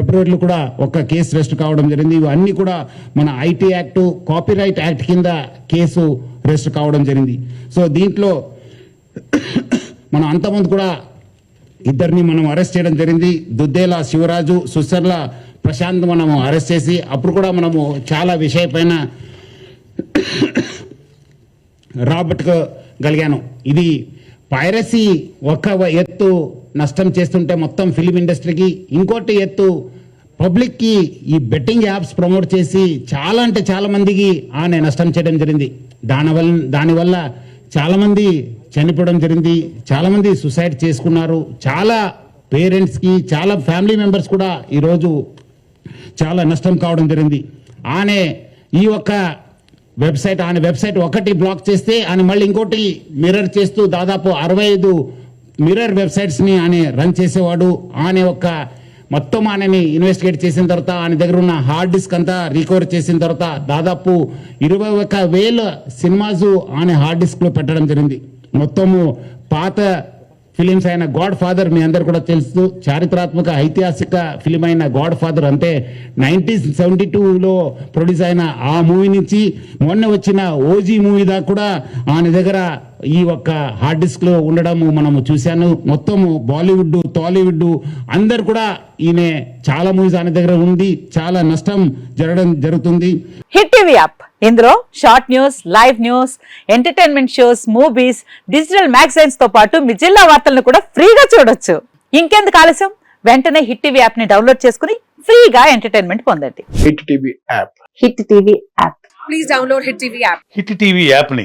ఫిబ్రవరిలో కూడా ఒక కేసు రెస్ట్ కావడం జరిగింది. ఇవన్నీ కూడా మన ఐటీ యాక్ట్ కాపీరైట్ యాక్ట్ కింద కేసు రెస్ట్ కావడం జరిగింది. సో దీంట్లో మనం అంతమంది కూడా ఇద్దరిని మనం అరెస్ట్ చేయడం జరిగింది. దుద్దేల శివరాజు సుసర్ల ప్రశాంత్ మనము అరెస్ట్ చేసి అప్పుడు కూడా మనము చాలా విషయపైన రాబట్టుకోగలిగాను ఇది పైరసీ ఒక ఎత్తు నష్టం చేస్తుంటే మొత్తం ఫిలిం ఇండస్ట్రీకి ఇంకోటి ఎత్తు పబ్లిక్కి ఈ బెట్టింగ్ యాప్స్ ప్రమోట్ చేసి చాలా అంటే చాలామందికి ఆమె నష్టం చేయడం జరిగింది. దానివల్ల దానివల్ల చాలామంది చనిపోవడం జరిగింది. చాలామంది సుసైడ్ చేసుకున్నారు. చాలా పేరెంట్స్కి చాలా ఫ్యామిలీ మెంబర్స్ కూడా ఈరోజు చాలా నష్టం కావడం జరిగింది. ఆమె ఈ ఒక్క వెబ్సైట్ ఆయన వెబ్సైట్ ఒకటి బ్లాక్ చేస్తే ఆయన మళ్ళీ ఇంకోటి మిర్రర్ చేస్తూ దాదాపు అరవై ఐదు మిర్రర్ వెబ్సైట్స్ని ఆయన రన్ చేసేవాడు. ఆయన ఒక మొత్తం ఆయనని ఇన్వెస్టిగేట్ చేసిన తర్వాత ఆయన దగ్గర ఉన్న హార్డ్ డిస్క్ అంతా రికవర్ చేసిన తర్వాత దాదాపు ఇరవై ఒక వేల సినిమాస్ ఆయన హార్డ్ డిస్క్లో పెట్టడం జరిగింది. మొత్తము పాత ఫిలిమ్స్ అయిన గాడ్ ఫాదర్ మీ అందరు కూడా తెలుసు. చారిత్రాత్మక ఐతిహాసిక ఫిలిం అయిన గాడ్ ఫాదర్ అంటే నైన్టీన్ సెవెంటీ టూలో ప్రొడ్యూస్ అయిన ఆ మూవీ నుంచి మొన్న వచ్చిన ఓజీ మూవీ దాకా కూడా ఆయన దగ్గర ఈ ఒక్క హార్డ్ డిస్క్లో ఉండడం మనము చూశాను. మొత్తము బాలీవుడ్ టాలీవుడ్ అందరు కూడా ఈయన చాలా మూవీస్ ఆయన దగ్గర ఉంది. చాలా నష్టం జరగడం జరుగుతుంది. Hit TV app. ఇందులో short news live news entertainment shows movies digital మ్యాగజైన్స్తో పాటు మీ జిల్లా వార్తలను కూడా ఫ్రీగా చూడొచ్చు. ఇంకెందుకు ఆలస్యం? వెంటనే హిట్ టీవీ యాప్ని డౌన్లోడ్ చేసుకుని ఫ్రీగా ఎంటర్టైన్మెంట్ పొందండి. Hit TV app. Hit TV app. Please download Hit TV app. Hit TV యాప్ని